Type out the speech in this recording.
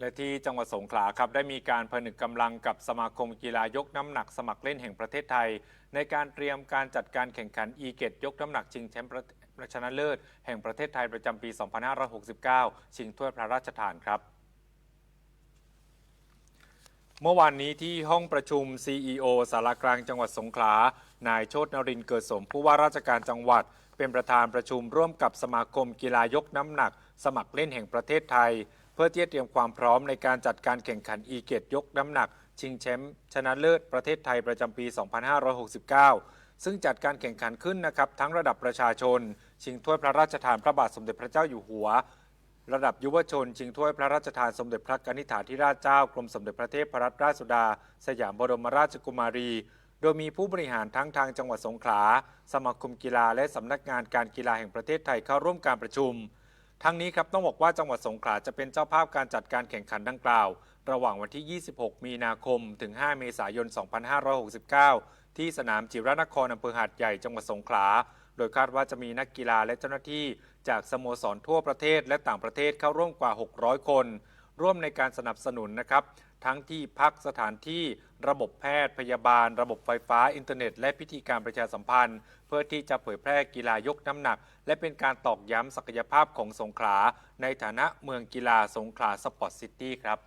และที่จังหวัดสงขลาครับได้มีการผนึกกำลังกับสมาคมกีฬายกน้ำหนักสมัครเล่นแห่งประเทศไทย ในการเตรียมการจัดการแข่งขันอีเกตยกน้ำหนักชิงแชมป์ประชนะเลิศ แห่งประเทศไทยประจำปี 2569 ชิงถ้วยพระราชทานครับเมื่อวานนี้ที่ห้องประชุม CEO สารกลางจังหวัดสงขลา นายโชตนรินเกิดสมผู้ว่าราชการจังหวัด เป็นประธานประชุมร่วมกับสมาคมกีฬายกน้ำหนัก สมัครเล่นแห่งประเทศไทย เพื่อที่จะเตรียมความพร้อมในการจัดการแข่งขันอีเกตยกน้ำหนัก ชิงแชมป์ชนะเลิศประเทศไทยประจำปี 2569 ซึ่งจัดการแข่งขันขึ้นนะครับทั้งระดับประชาชน ชิงถ้วยพระราชทานพระบาทสมเด็จพระเจ้าอยู่หัว ระดับยุวชน ชิงถ้วยพระราชทานสมเด็จพระกนิษฐาธิราชเจ้ากรมสมเด็จพระเทพรัตนราชสุดา สยามบรมราชกุมารี โดยมีผู้บริหารทั้งทางจังหวัดสงขลา สมาคมกีฬาและสำนักงานการกีฬาแห่งประเทศไทยเข้าร่วมการประชุม ทั้งนี้ครับต้องบอกว่าจังหวัดสงขลาจะเป็นเจ้าภาพการจัดการแข่งขันดังกล่าว ระหว่างวันที่ 26 มีนาคม ถึง 5 เมษายน 2569 ที่สนามจิรนครอำเภอหาดใหญ่จังหวัดสงขลา โดยคาดว่าจะมีนักกีฬาและเจ้าหน้าที่ จากสโมสรทั่วประเทศและต่างประเทศเข้าร่วมกว่า 600 คน ร่วมในการสนับสนุนนะครับ ทั้งที่พักสถานที่ระบบแพทย์พยาบาล ระบบไฟฟ้าอินเทอร์เน็ต และพิธีการประชาสัมพันธ์ เพื่อที่จะเผยแพร่กีฬายกน้ำหนัก และเป็นการตอกย้ำศักยภาพของสงขลาในฐานะเมืองกีฬาสงขลาสปอร์ตซิตี้ครับ